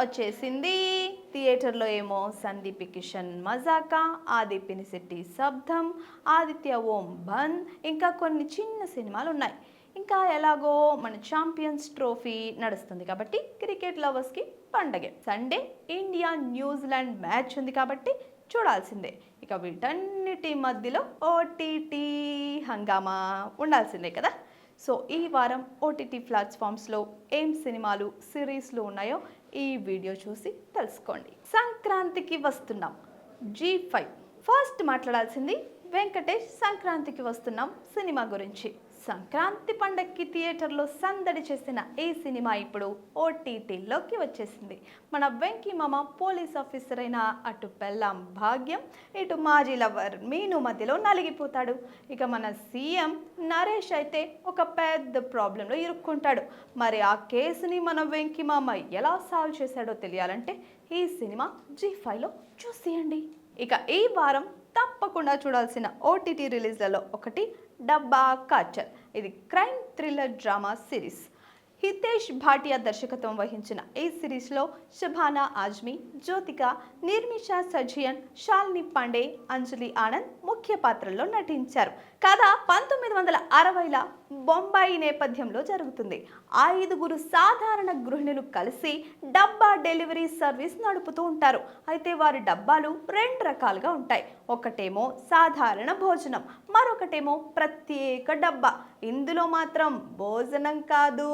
వచ్చేసింది. థియేటర్లో ఏమో సందీప్ కిషన్ మజాకా ఆది పినిశెట్టి శబ్దం ఆదిత్య ఓం బంద్ ఇంకా కొన్ని చిన్న సినిమాలు ఉన్నాయి. ఇంకా ఎలాగో మన ఛాంపియన్స్ ట్రోఫీ నడుస్తుంది కాబట్టి క్రికెట్ లవర్స్కి పండగే. సండే ఇండియా న్యూజిలాండ్ మ్యాచ్ ఉంది కాబట్టి చూడాల్సిందే. ఇక వీటన్నిటి మధ్యలో ఓటీటీ హంగామా ఉండాల్సిందే కదా. సో ఈ వారం ఓటీటీ ప్లాట్ఫామ్స్లో ఏం సినిమాలు సిరీస్లు ఉన్నాయో ఈ వీడియో చూసి తెలుసుకోండి. సంక్రాంతికి వస్తున్నాం. జీ ఫైవ్ ఫస్ట్ మాట్లాడాల్సింది వెంకటేష్ సంక్రాంతికి వస్తున్నాం సినిమా గురించి. సంక్రాంతి పండక్కి థియేటర్లో సందడి చేసిన ఈ సినిమా ఇప్పుడు ఓటీటీలోకి వచ్చేసింది. మన వెంకీ మామ పోలీస్ ఆఫీసర్ అయిన అటు పెళ్ళాం భాగ్యం ఇటు మాజీ లవర్ మీను మధ్యలో నలిగిపోతాడు. ఇక మన సీఎం నరేష్ అయితే ఒక పెద్ద ప్రాబ్లంలో ఇరుక్కుంటాడు. మరి ఆ కేసుని మన వెంకీ మామ ఎలా సాల్వ్ చేశాడో తెలియాలంటే ఈ సినిమా జీ ఫైవ్లో చూసేయండి. ఇక ఈ వారం తప్పకుండా చూడాల్సిన ఓటీటీ రిలీజ్లలో ఒకటి డబ్బా కాచర్ ఇది crime thriller drama series. Hitesh Bhatia దర్శకత్వం వహించిన ఈ సిరీస్లో శుభానా ఆజ్మీ జ్యోతిక నిర్మిషా సజియన్ షాల్ని పాండే అంజలి ఆనంద్ ముఖ్య పాత్రల్లో నటించారు. కథ పంతొమ్మిది వందల అరవైల బొంబాయి నేపథ్యంలో జరుగుతుంది. ఐదుగురు సాధారణ గృహిణులు కలిసి డబ్బా డెలివరీ సర్వీస్ నడుపుతూ ఉంటారు. అయితే వారి డబ్బాలు రెండు రకాలుగా ఉంటాయి. ఒకటేమో సాధారణ భోజనం మరొకటేమో ప్రత్యేక డబ్బా. ఇందులో మాత్రం భోజనం కాదు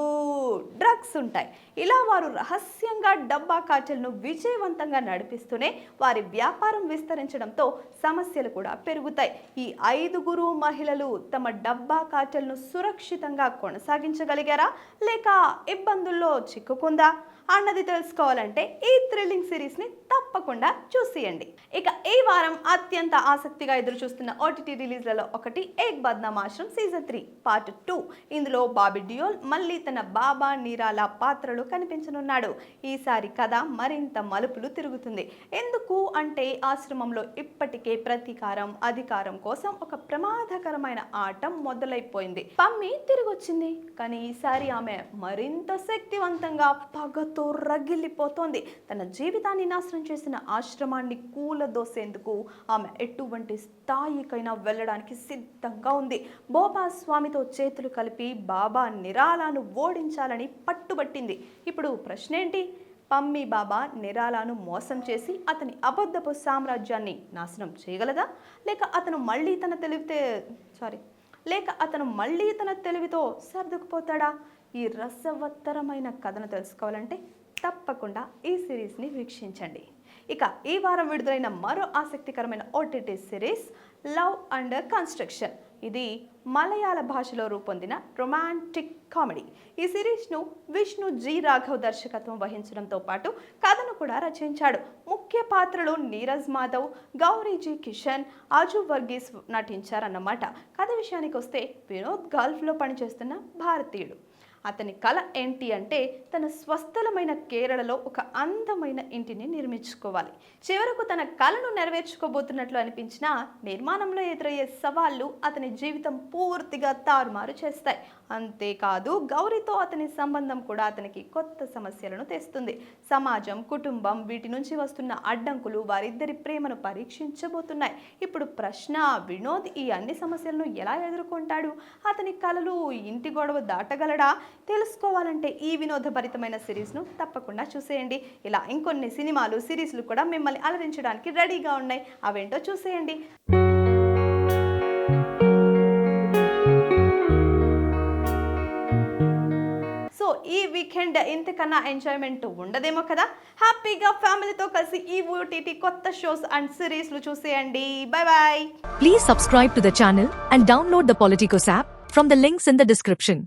డ్రగ్స్ ఉంటాయి. ఇలా వారు రహస్యంగా డబ్బా కాచలను విజయవంతంగా నడిపిస్తూనే వారి వ్యాపారం విస్తరించడంతో సమస్యలు కూడా పెరుగుతాయి. ఈ ఐదుగురు మహిళలు తమ డబ్బా కాచలను సురక్షితంగా కొనసాగించగలిగారా? లేక ఇబ్బందుల్లో చిక్కుకుందా? అన్నది తెలుసుకోవాలంటే ఈ థ్రిల్లింగ్ సిరీస్ని తప్పకుండా చూసేయండి. ఇక ఈ వారం అత్యంత ఆసక్తిగా ఎదురు చూస్తున్న ఓటీటీ రిలీజ్లలో ఒకటి Ek Badnaam Aashram season three part two. ఇందులో బాబీ డియోల్ మళ్ళీ తన బాబా నీరాల పాత్రలో కనిపించనున్నాడు. ఈసారి కథ మరింత మలుపులు తిరుగుతుంది. ఎందుకు అంటే ఆశ్రమంలో ఇప్పటికే ప్రతీకారం అధికారం కోసం ఒక ప్రమాదకరమైన ఆటం మొదలైపోయింది. పమ్మి తిరిగొచ్చింది. కానీ ఈసారి ఆమె మరింత శక్తివంతంగా పగతో రగిల్లిపోతోంది తన జీవితాన్ని నాశనం చేసిన ఆశ్రమాన్ని కూలదోసేందుకు ఆమె ఎటువంటి స్థాయికైనా వెళ్ళడానికి సిద్ధంగా ఉంది. బోపా స్వామితో చేతులు కలిపి బాబా నిరాలాను ఓడించాలని పట్టుబట్టింది. ఇప్పుడు ప్రశ్న ఏంటి పమ్మి బాబా నిరాలాను మోసం చేసి అతని అబద్ధపు సామ్రాజ్యాన్ని నాశనం చేయగలదా? లేక అతను మళ్ళీ తన తెలివితే సారీ లేక అతను మళ్ళీ తన తెలివితో సర్దుకుపోతాడా? ఈ రసవత్తరమైన కథను తెలుసుకోవాలంటే తప్పకుండా ఈ సిరీస్ని వీక్షించండి. ఇక ఈ వారం విడుదలైన మరో ఆసక్తికరమైన OTT series love and construction. ఇది మలయాళ భాషలో రూపొందిన రొమాంటిక్ కామెడీ. ఈ సిరీస్ను విష్ణు జి రాఘవ్ దర్శకత్వం వహించడంతో పాటు కథను కూడా రచించాడు. ముఖ్య పాత్రలు నీరజ్ మాధవ్ గౌరీజీ కిషన్ ఆజు వర్గీస్ నటించారన్నమాట. కథ విషయానికి వస్తే వినోద్ గల్ఫ్లో పనిచేస్తున్న భారతీయుడు. అతని కళ ఏంటి అంటే తన స్వస్థలమైన కేరళలో ఒక అందమైన ఇంటిని నిర్మించుకోవాలి. చివరకు తన కళను నెరవేర్చుకోబోతున్నట్లు అనిపించిన నిర్మాణంలో ఎదురయ్యే సవాళ్ళు అతని జీవితం పూర్తిగా తారుమారు చేస్తాయి. అంతేకాదు గౌరీతో అతని సంబంధం కూడా అతనికి కొత్త సమస్యలను తెస్తుంది. సమాజం కుటుంబం వీటి నుంచి వస్తున్న అడ్డంకులు వారిద్దరి ప్రేమను పరీక్షించబోతున్నాయి. ఇప్పుడు ప్రశ్న వినోద్ ఈ అన్ని సమస్యలను ఎలా ఎదుర్కొంటాడు? అతని కళలు ఇంటి గొడవ దాటగలడా? తెలుసుకోవాలంటే ఈ వినోదభరితమైన సిరీస్ను తప్పకుండా చూసేయండి. ఇలా ఇంకొన్ని సినిమాలు సిరీస్లు కూడా మిమ్మల్ని అలరించడానికి రెడీగా ఉన్నాయి. అవేంటో చూసేయండి. సో ఈ వీకెండ్ ఇంతకన్నా ఎంజాయ్మెంట్ ఉండదేమో కదా? హ్యాపీగా ఫ్యామిలీతో కలిసి ఈ ఓటీటీ కొత్త షోస్ అండ్ సిరీస్లు చూసేయండి. Bye bye please subscribe to the channel and download the politicos app from the links in the description